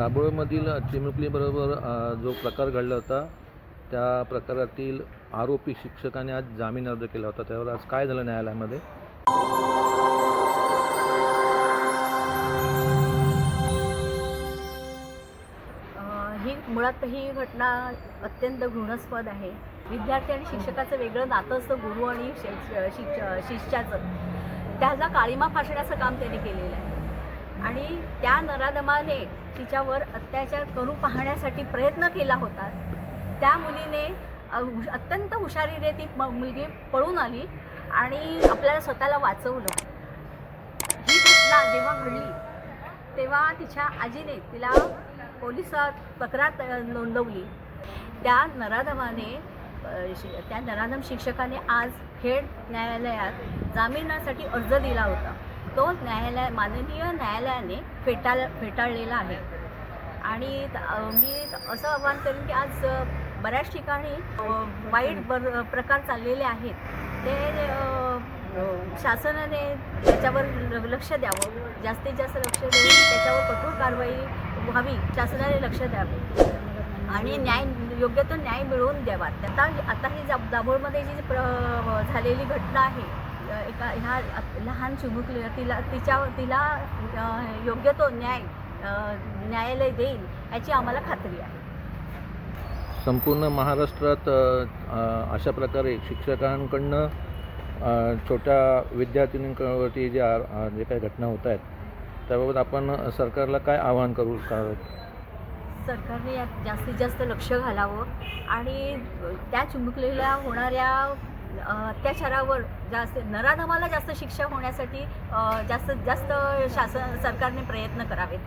दाभोळमधील चिमुकलीबरोबर जो प्रकार घडला होता त्या प्रकारातील आरोपी शिक्षकाने आज जामीन अर्ज केला होता. त्यावर आज काय झालं न्यायालयामध्ये? ही मुळात ही घटना अत्यंत घृणास्पद आहे. विद्यार्थी आणि शिक्षकाचं वेगळं नातं असतं गुरु आणि शि- शिष्याचं त्याला काळीमा फासण्याचं काम त्याने केलेलं आहे. आणि त्या नराधमाने तिच्यावर अत्याचार करू पाहण्यासाठी प्रयत्न केला होता. त्या मुलीने हुश- अत्यंत हुशारीने ती म- मुलगी पळून आली आणि आपल्याला स्वतःला वाचवलं. ही घटना जेव्हा घडली तेव्हा तिच्या आजीने तिला पोलिसात तक्रार नोंदवली. त्या नराधमाने शि- त्या नराधम शिक्षकाने आज खेड न्यायालयात जामिनासाठी अर्ज दिला होता. तो न्यायालय माननीय न्यायालयाने फेटाळ फेटाळलेला आहे. आणि मी असं आवाहन करेन की आज बऱ्याच ठिकाणी वाईट बर प्रकार चाललेले आहेत. ते शासनाने त्याच्यावर ल- लक्ष द्यावं. जास्तीत जास्त लक्ष देऊन त्याच्यावर कठोर कारवाई व्हावी शासनाने लक्ष द्यावे. आणि न्याय योग्य तो न्याय मिळवून द्यावा. आता आता ही जा दाभोळमध्ये जी प्र झालेली घटना आहे एका ह्या लहान चिमुकली तिला तिच्या तिला योग्य तो न्याय न्यायालय देईल याची आम्हाला खात्री आहे. संपूर्ण महाराष्ट्रात अशा प्रकारे शिक्षकांकडनं छोट्या विद्यार्थिनींवरती जे आ- आ- जे काही घटना होत आहेत त्याबाबत आपण सरकारला काय आवाहन करू सरकारने यात जास्तीत जास्त लक्ष घालावं आणि त्या चिमुकलेल्या होणाऱ्या अत्याचारावर जास्त नराधमाला जास्त शिक्षा होण्यासाठी जास्त जास्तीत जास्त शासन सरकारने प्रयत्न करावेत.